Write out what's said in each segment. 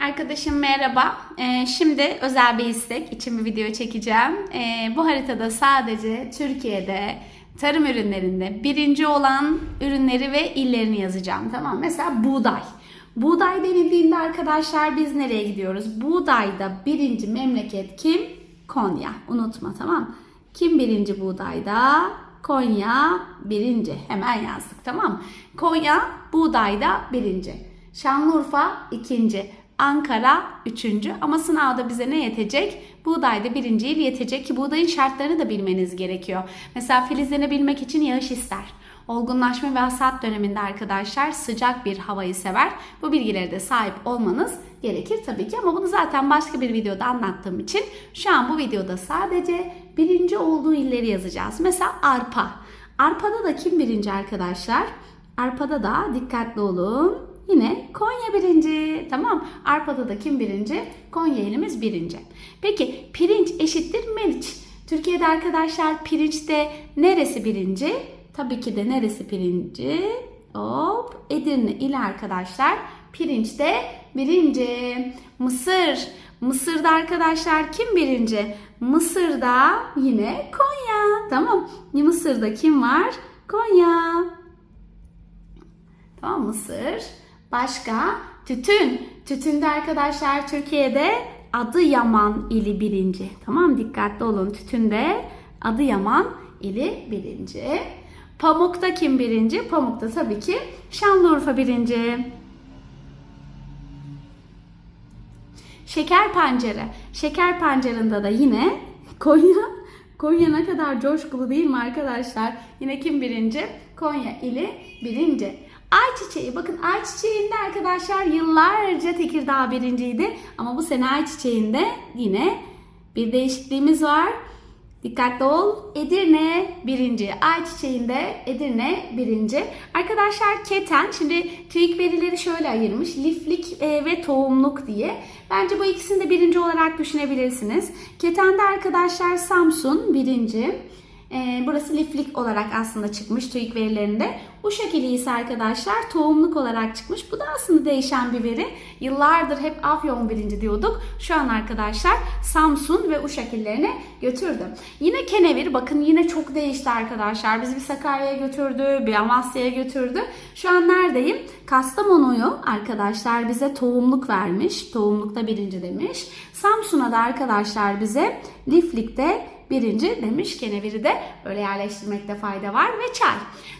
Arkadaşım merhaba. Ee, şimdi özel bir istek için bir video çekeceğim. Ee, bu haritada sadece Türkiye'de tarım ürünlerinde birinci olan ürünleri ve illerini yazacağım. Tamam? Mesela buğday. Buğday denildiğinde arkadaşlar biz nereye gidiyoruz? Buğdayda birinci memleket kim? Konya. Unutma tamam? Kim birinci buğdayda? Konya birinci. Hemen yazdık tamam? Konya buğdayda birinci. Şanlıurfa ikinci. Ankara üçüncü. Ama sınavda bize ne yetecek? Buğdayda birinci il yetecek ki buğdayın şartlarını da bilmeniz gerekiyor. Mesela filizlenebilmek için yağış ister. Olgunlaşma ve hasat döneminde arkadaşlar sıcak bir havayı sever. Bu bilgilere de sahip olmanız gerekir tabii ki ama bunu zaten başka bir videoda anlattığım için şu an bu videoda sadece birinci olduğu illeri yazacağız. Mesela arpa. Arpada da kim birinci arkadaşlar? Arpada da dikkatli olun. Yine Konya birinci. Tamam. Arpa'da da kim birinci? Konya ilimiz birinci. Peki pirinç eşittir meriç. Türkiye'de arkadaşlar pirinçte neresi birinci? Tabii ki de neresi birinci? Hop Edirne ile arkadaşlar pirinçte birinci. Mısır. Mısır'da arkadaşlar kim birinci? Mısır'da yine Konya. Tamam. Mısır'da kim var? Konya. Tamam Mısır. Başka? Tütün. Tütünde arkadaşlar Türkiye'de Adıyaman ili birinci. Tamam dikkatli olun. Tütünde Adıyaman ili birinci. Pamukta kim birinci? Pamukta tabii ki Şanlıurfa birinci. Şeker pancarı. Şeker pancarında da yine Konya. Konya ne kadar coşkulu değil mi arkadaşlar? Yine kim birinci? Konya ili birinci. Ayçiçeği. Bakın ayçiçeğinde arkadaşlar yıllarca Tekirdağ birinciydi. Ama bu sene ayçiçeğinde yine bir değişikliğimiz var. Dikkatli ol. Edirne birinci. Ayçiçeğinde Edirne birinci. Arkadaşlar keten. Şimdi TÜİK verileri şöyle ayırmış. Liflik e, ve tohumluk diye. Bence bu ikisini de birinci olarak düşünebilirsiniz. Ketende arkadaşlar Samsun birinci. Ee, burası liflik olarak aslında çıkmış TÜİK verilerinde. Bu şekilde ise arkadaşlar tohumluk olarak çıkmış. Bu da aslında değişen bir veri. Yıllardır hep Afyon birinci diyorduk. Şu an arkadaşlar Samsun ve Uşak illerine götürdüm. Yine kenevir bakın yine çok değişti arkadaşlar. Bizi bir Sakarya'ya götürdü, bir Amasya'ya götürdü. Şu an neredeyim? Kastamonu'yu arkadaşlar bize tohumluk vermiş. Tohumlukta birinci demiş. Samsun'a da arkadaşlar bize liflikte birinci demiş. Keneviri de böyle yerleştirmekte fayda var ve çay.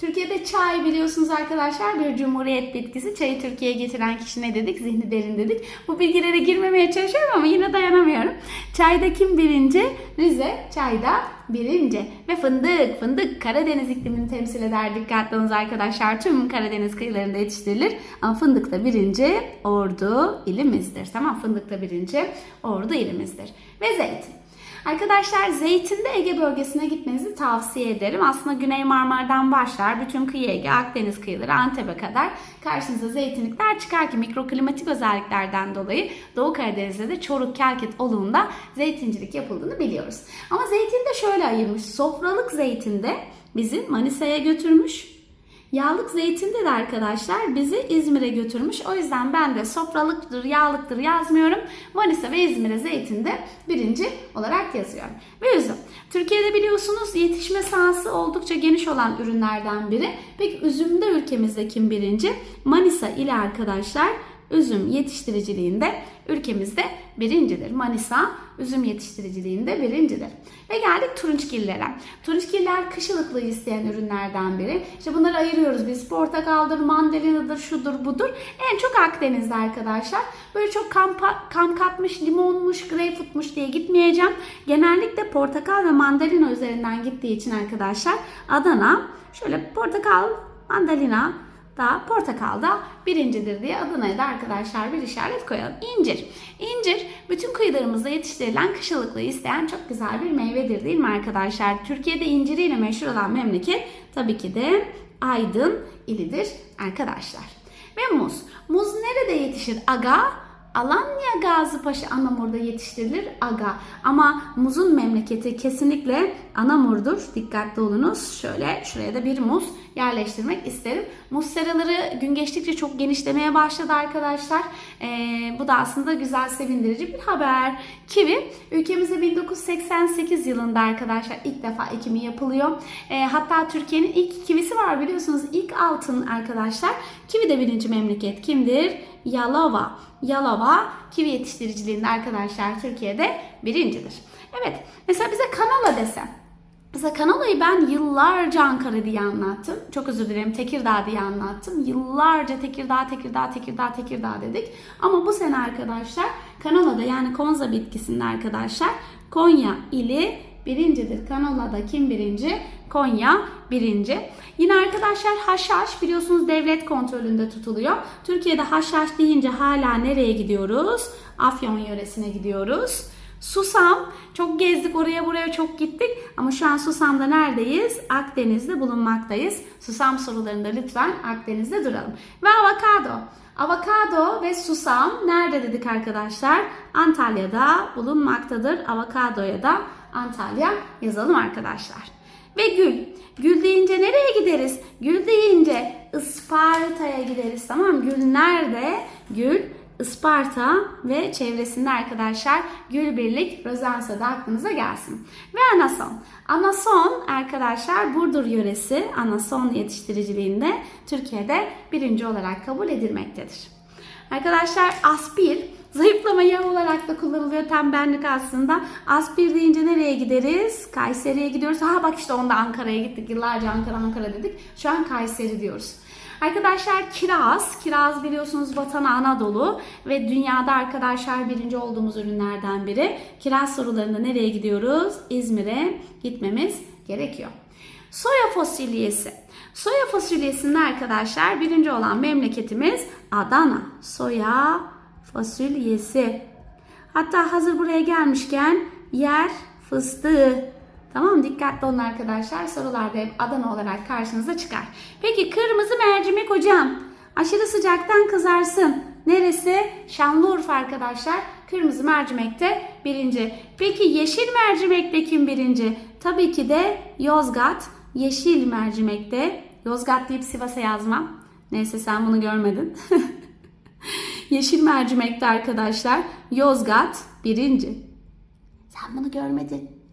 Türkiye'de çay biliyorsunuz arkadaşlar bir cumhuriyet bitkisi. Çayı Türkiye'ye getiren kişi ne dedik? Zihni derin dedik. Bu bilgilere girmemeye çalışıyorum ama yine dayanamıyorum. Çayda kim birinci? Rize çayda birinci. Ve fındık. Fındık Karadeniz iklimini temsil eder. Dikkatli olunuz arkadaşlar. Tüm Karadeniz kıyılarında yetiştirilir. Ama fındık da birinci Ordu ilimizdir. Tamam fındık da birinci Ordu ilimizdir. Ve zeytin. Arkadaşlar zeytinde Ege bölgesine gitmenizi tavsiye ederim. Aslında Güney Marmara'dan başlar. Bütün kıyı Ege, Akdeniz kıyıları, Antep'e kadar karşınıza zeytinlikler çıkar ki mikroklimatik özelliklerden dolayı Doğu Karadeniz'de de Çoruk, Kelkit oluğunda zeytincilik yapıldığını biliyoruz. Ama zeytini de şöyle ayırmış. Sofralık zeytinde bizi Manisa'ya götürmüş. Yağlık zeytinde de arkadaşlar bizi İzmir'e götürmüş. O yüzden ben de sofralıktır, yağlıktır yazmıyorum. Manisa ve İzmir'e zeytinde birinci olarak yazıyorum. Ve üzüm. Türkiye'de biliyorsunuz yetişme sahası oldukça geniş olan ürünlerden biri. Peki üzümde ülkemizde kim birinci? Manisa ile arkadaşlar üzüm yetiştiriciliğinde ülkemizde birincidir. Manisa üzüm yetiştiriciliğinde birincidir. Ve geldik turunçgillere. Turunçgiller kışılıklığı isteyen ürünlerden biri. İşte bunları ayırıyoruz biz. Portakaldır, mandalinadır, şudur budur. En çok Akdeniz'de arkadaşlar. Böyle çok kampa, kam katmış, limonmuş, greyfurtmuş diye gitmeyeceğim. Genellikle portakal ve mandalina üzerinden gittiği için arkadaşlar Adana şöyle portakal, mandalina, da portakalda birincidir diye Adana'ya da arkadaşlar bir işaret koyalım. İncir. İncir bütün kıyılarımızda yetiştirilen kışılıklığı isteyen çok güzel bir meyvedir değil mi arkadaşlar? Türkiye'de inciriyle meşhur olan memleket tabii ki de Aydın ilidir arkadaşlar. Ve muz. Muz nerede yetişir aga? Alanya Gazipaşa Anamur'da yetiştirilir aga. Ama muzun memleketi kesinlikle Anamur'dur. Dikkatli olunuz. Şöyle şuraya da bir muz yerleştirmek isterim. Musleraları gün geçtikçe çok genişlemeye başladı arkadaşlar. Ee, bu da aslında güzel, sevindirici bir haber. Kivi ülkemizde 1988 yılında arkadaşlar ilk defa ekimi yapılıyor. Ee, hatta Türkiye'nin ilk kivisi var biliyorsunuz. İlk altın arkadaşlar. Kivi de birinci memleket kimdir? Yalova. Yalova kivi yetiştiriciliğinde arkadaşlar Türkiye'de birincidir. Evet mesela bize kanola desem. Mesela kanolayı ben yıllarca Ankara diye anlattım. Çok özür dilerim Tekirdağ diye anlattım. Yıllarca Tekirdağ, Tekirdağ, Tekirdağ, Tekirdağ dedik. Ama bu sene arkadaşlar kanolada yani konza bitkisinde arkadaşlar Konya ili birincidir. Kanolada kim birinci? Konya birinci. Yine arkadaşlar haşhaş biliyorsunuz devlet kontrolünde tutuluyor. Türkiye'de haşhaş deyince hala nereye gidiyoruz? Afyon yöresine gidiyoruz. Susam çok gezdik oraya buraya çok gittik ama şu an Susam'da neredeyiz? Akdeniz'de bulunmaktayız. Susam sorularında lütfen Akdeniz'de duralım. Ve avokado. Avokado ve susam nerede dedik arkadaşlar? Antalya'da bulunmaktadır. Avokadoya da Antalya yazalım arkadaşlar. Ve gül. Gül deyince nereye gideriz? Gül deyince Isparta'ya gideriz tamam? Gül nerede? Gül Isparta ve çevresinde arkadaşlar Gülbirlik, Rozensa da aklınıza gelsin. Ve anason. Anason arkadaşlar Burdur yöresi anason yetiştiriciliğinde Türkiye'de birinci olarak kabul edilmektedir. Arkadaşlar aspir zayıflama yağı olarak da kullanılıyor tembellik aslında. Aspir deyince nereye gideriz? Kayseri'ye gidiyoruz. Ha bak işte onda Ankara'ya gittik. Yıllarca Ankara Ankara dedik. Şu an Kayseri diyoruz. Arkadaşlar kiraz, kiraz biliyorsunuz vatan Anadolu ve dünyada arkadaşlar birinci olduğumuz ürünlerden biri. Kiraz sorularında nereye gidiyoruz? İzmir'e gitmemiz gerekiyor. Soya fasulyesi. Soya fasulyesinde arkadaşlar birinci olan memleketimiz Adana. Soya fasulyesi. Hatta hazır buraya gelmişken yer fıstığı. Tamam dikkatli olun arkadaşlar. Sorularda hep Adana olarak karşınıza çıkar. Peki kırmızı mercimek hocam. Aşırı sıcaktan kızarsın. Neresi? Şanlıurfa arkadaşlar. Kırmızı mercimekte birinci. Peki yeşil mercimekte kim birinci? Tabii ki de Yozgat. Yeşil mercimekte. Yozgat deyip Sivas'a yazmam. Neyse sen bunu görmedin. yeşil mercimekte arkadaşlar. Yozgat birinci. Sen bunu görmedin.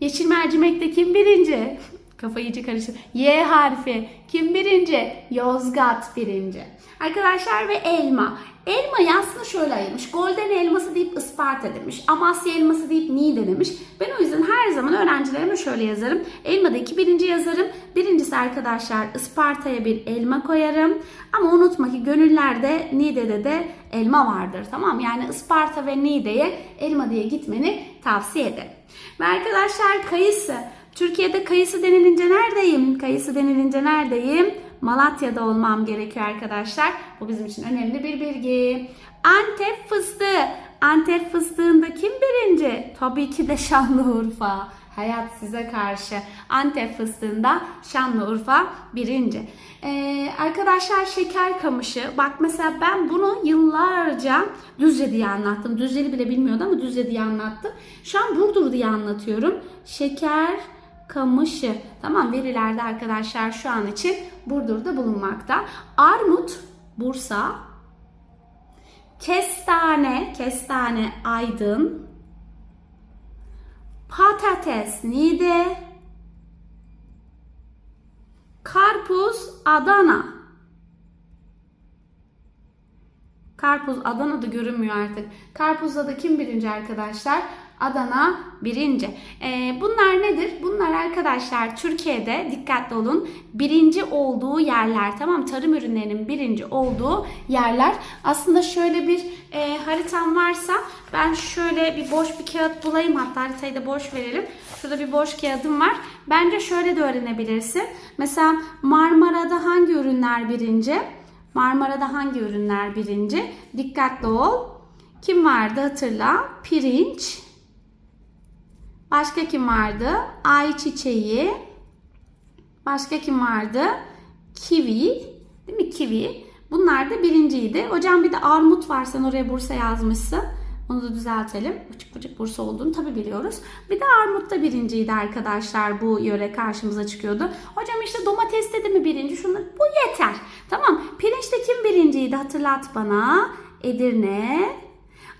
Yeşil mercimekte kim birinci? Kafa iyice karıştı. Y harfi. Kim birinci? Yozgat birinci. Arkadaşlar ve elma. Elmayı aslında şöyle ayırmış. Golden elması deyip Isparta demiş. Amasya elması deyip Niğde demiş. Ben o yüzden her zaman öğrencilerime şöyle yazarım. Elmada iki birinci yazarım. Birincisi arkadaşlar Isparta'ya bir elma koyarım. Ama unutma ki gönüllerde Niğde'de de elma vardır. Tamam Yani Isparta ve Niğde'ye elma diye gitmeni tavsiye ederim. Ve arkadaşlar kayısı. Türkiye'de kayısı denilince neredeyim? Kayısı denilince neredeyim? Malatya'da olmam gerekiyor arkadaşlar. Bu bizim için önemli bir bilgi. Antep fıstığı. Antep fıstığında kim birinci? Tabii ki de Şanlıurfa. Hayat size karşı. Antep fıstığında Şanlıurfa birinci. Ee, arkadaşlar şeker kamışı. Bak mesela ben bunu yıllarca Düzce diye anlattım. Düzceli bile bilmiyordu ama Düzce diye anlattım. Şu an Burdur diye anlatıyorum. Şeker kamışı. Tamam verilerde arkadaşlar şu an için Burdur'da bulunmakta. Armut Bursa. Kestane, kestane Aydın. Patates Niğde. Karpuz Adana. Karpuz Adana'da görünmüyor artık. Karpuzda da kim birinci arkadaşlar? Adana birinci. Ee, bunlar nedir? Bunlar arkadaşlar Türkiye'de dikkatli olun birinci olduğu yerler tamam Tarım ürünlerinin birinci olduğu yerler. Aslında şöyle bir e, haritam varsa ben şöyle bir boş bir kağıt bulayım hatta haritayı da boş verelim. Şurada bir boş kağıdım var. Bence şöyle de öğrenebilirsin. Mesela Marmara'da hangi ürünler birinci? Marmara'da hangi ürünler birinci? Dikkatli ol. Kim vardı hatırla. Pirinç. Başka kim vardı? Ayçiçeği. Başka kim vardı? Kivi. Değil mi? Kivi. Bunlar da birinciydi. Hocam bir de armut var. Sen oraya Bursa yazmışsın. Onu da düzeltelim. Bıçık bıçık Bursa olduğunu tabi biliyoruz. Bir de armut da birinciydi arkadaşlar. Bu yöre karşımıza çıkıyordu. Hocam işte domates de mi birinci? Şunlar bu yeter. Tamam. Pirinçte kim birinciydi? Hatırlat bana. Edirne.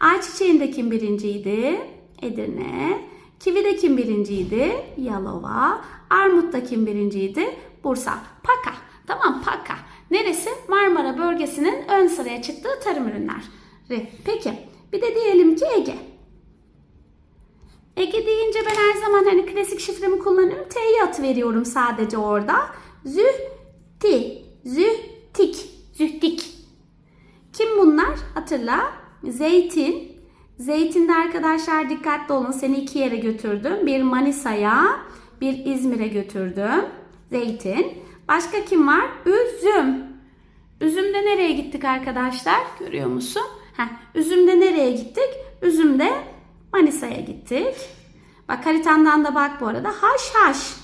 Ayçiçeğinde kim birinciydi? Edirne. Kivi'de kim birinciydi? Yalova. Armut'ta kim birinciydi? Bursa. Paka. Tamam Paka. Neresi? Marmara bölgesinin ön sıraya çıktığı tarım ürünleri. Peki. Bir de diyelim ki Ege. Ege deyince ben her zaman hani klasik şifremi kullanıyorum. T'yi at veriyorum sadece orada. Zühti. Zühtik. Zühtik. Kim bunlar? Hatırla. Zeytin. Zeytinde arkadaşlar dikkatli olun. Seni iki yere götürdüm. Bir Manisa'ya, bir İzmir'e götürdüm. Zeytin. Başka kim var? Üzüm. Üzümde nereye gittik arkadaşlar? Görüyor musun? Heh, üzümde nereye gittik? Üzümde Manisa'ya gittik. Bak haritandan da bak bu arada. Haşhaş.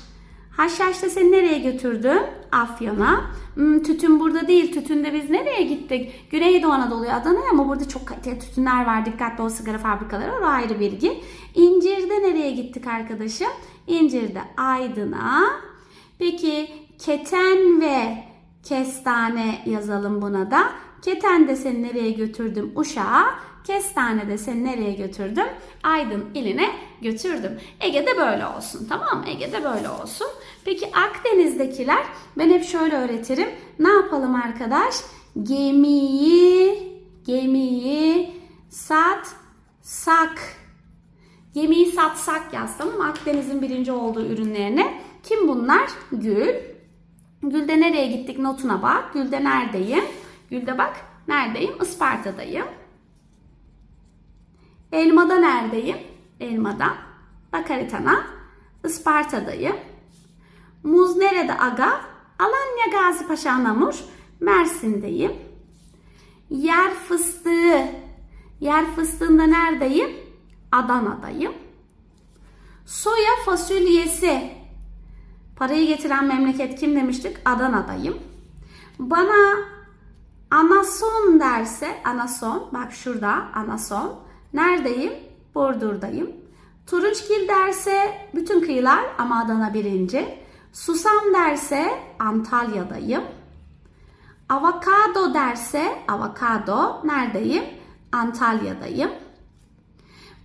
Haşhaş'ta seni nereye götürdüm? Afyon'a. Hmm, tütün burada değil. Tütünde biz nereye gittik? Güneydoğu Anadolu'ya Adana'ya ama burada çok kaliteli tütünler var. Dikkatli ol sigara fabrikaları. O ayrı bilgi. İncir'de nereye gittik arkadaşım? İncir'de Aydın'a. Peki keten ve kestane yazalım buna da. Keten de seni nereye götürdüm? Uşak'a. Kestane de seni nereye götürdüm? Aydın iline götürdüm. Ege'de böyle olsun tamam mı? Ege'de böyle olsun. Peki Akdeniz'dekiler ben hep şöyle öğretirim. Ne yapalım arkadaş? Gemiyi, gemiyi satsak. Gemiyi satsak yaz tamam mı? Akdeniz'in birinci olduğu ürünlerine. Kim bunlar? Gül. Gül'de nereye gittik notuna bak. Gül'de neredeyim? Gül'de bak neredeyim? Isparta'dayım. Elmada neredeyim? Elmada. Bak haritana. Isparta'dayım. Muz nerede aga? Alanya Gazi Paşa Anamur. Mersin'deyim. Yer fıstığı. Yer fıstığında neredeyim? Adana'dayım. Soya fasulyesi. Parayı getiren memleket kim demiştik? Adana'dayım. Bana anason derse, anason, bak şurada anason. Neredeyim? Burdur'dayım. Turunçgil derse bütün kıyılar ama Adana birinci. Susam derse Antalya'dayım. Avokado derse avokado neredeyim? Antalya'dayım.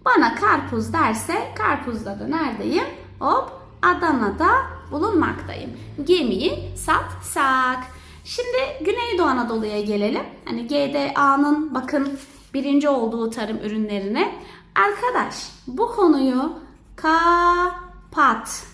Bana karpuz derse karpuzda da neredeyim? Hop Adana'da bulunmaktayım. Gemiyi satsak. Şimdi Güneydoğu Anadolu'ya gelelim. Hani GDA'nın bakın birinci olduğu tarım ürünlerine. Arkadaş bu konuyu kapat.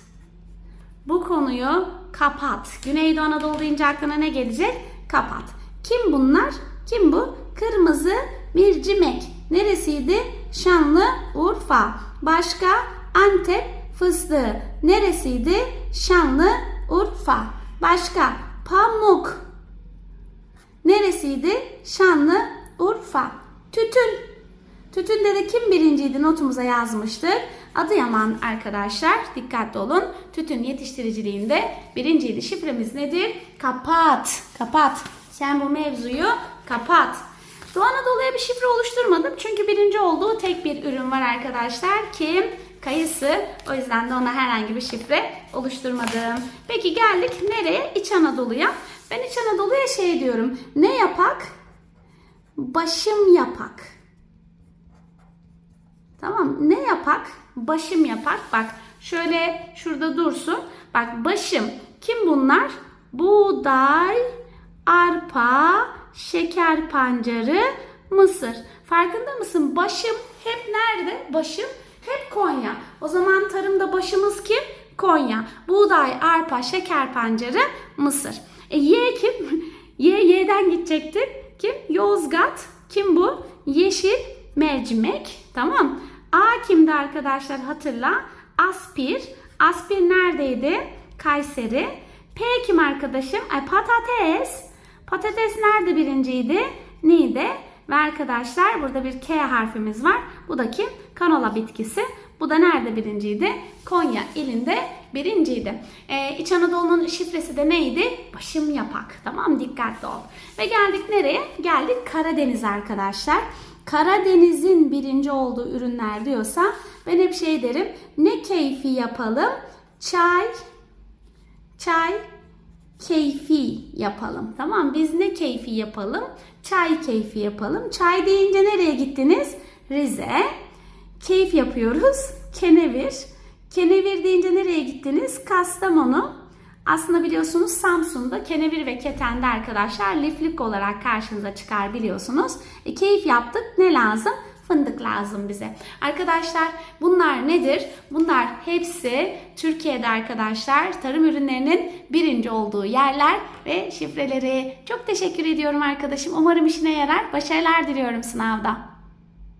Bu konuyu kapat. Güneydoğu Anadolu deyince aklına ne gelecek? Kapat. Kim bunlar? Kim bu? Kırmızı mercimek. Neresiydi? Şanlıurfa. Başka? Antep fıstığı. Neresiydi? Şanlıurfa. Başka? Pamuk. Neresiydi? Şanlıurfa. Tütün. Tütünde de kim birinciydi notumuza yazmıştık. Adıyaman arkadaşlar dikkatli olun. Tütün yetiştiriciliğinde birinciydi. Şifremiz nedir? Kapat. Kapat. Sen bu mevzuyu kapat. Doğu Anadolu'ya bir şifre oluşturmadım. Çünkü birinci olduğu tek bir ürün var arkadaşlar. Kim? Kayısı. O yüzden de ona herhangi bir şifre oluşturmadım. Peki geldik nereye? İç Anadolu'ya. Ben İç Anadolu'ya şey diyorum. Ne yapak? Başım yapak. Tamam ne yapak? Başım yapak. Bak şöyle şurada dursun. Bak başım. Kim bunlar? Buğday, arpa, şeker pancarı, mısır. Farkında mısın? Başım hep nerede? Başım hep Konya. O zaman tarımda başımız kim? Konya. Buğday, arpa, şeker pancarı, mısır. E Y kim? Y, Y'den gidecektir. Kim? Yozgat. Kim bu? Yeşil mercimek. Tamam. A kimdi arkadaşlar hatırla. Aspir. Aspir neredeydi? Kayseri. P kim arkadaşım? Ay patates. Patates nerede birinciydi? Niğde. Ve arkadaşlar burada bir K harfimiz var. Bu da kim? Kanola bitkisi. Bu da nerede birinciydi? Konya ilinde birinciydi. Ee, İç Anadolu'nun şifresi de neydi? Başım yapak. Tamam dikkatli ol. Ve geldik nereye? Geldik Karadeniz arkadaşlar. Karadeniz'in birinci olduğu ürünler diyorsa ben hep şey derim. Ne keyfi yapalım? Çay, çay keyfi yapalım. Tamam biz ne keyfi yapalım? Çay keyfi yapalım. Çay deyince nereye gittiniz? Rize. Keyif yapıyoruz. Kenevir. Kenevir deyince nereye gittiniz? Kastamonu. Aslında biliyorsunuz Samsun'da kenevir ve ketende arkadaşlar liflik olarak karşınıza çıkar biliyorsunuz. E, keyif yaptık. Ne lazım? Fındık lazım bize. Arkadaşlar bunlar nedir? Bunlar hepsi Türkiye'de arkadaşlar tarım ürünlerinin birinci olduğu yerler ve şifreleri. Çok teşekkür ediyorum arkadaşım. Umarım işine yarar. Başarılar diliyorum sınavda.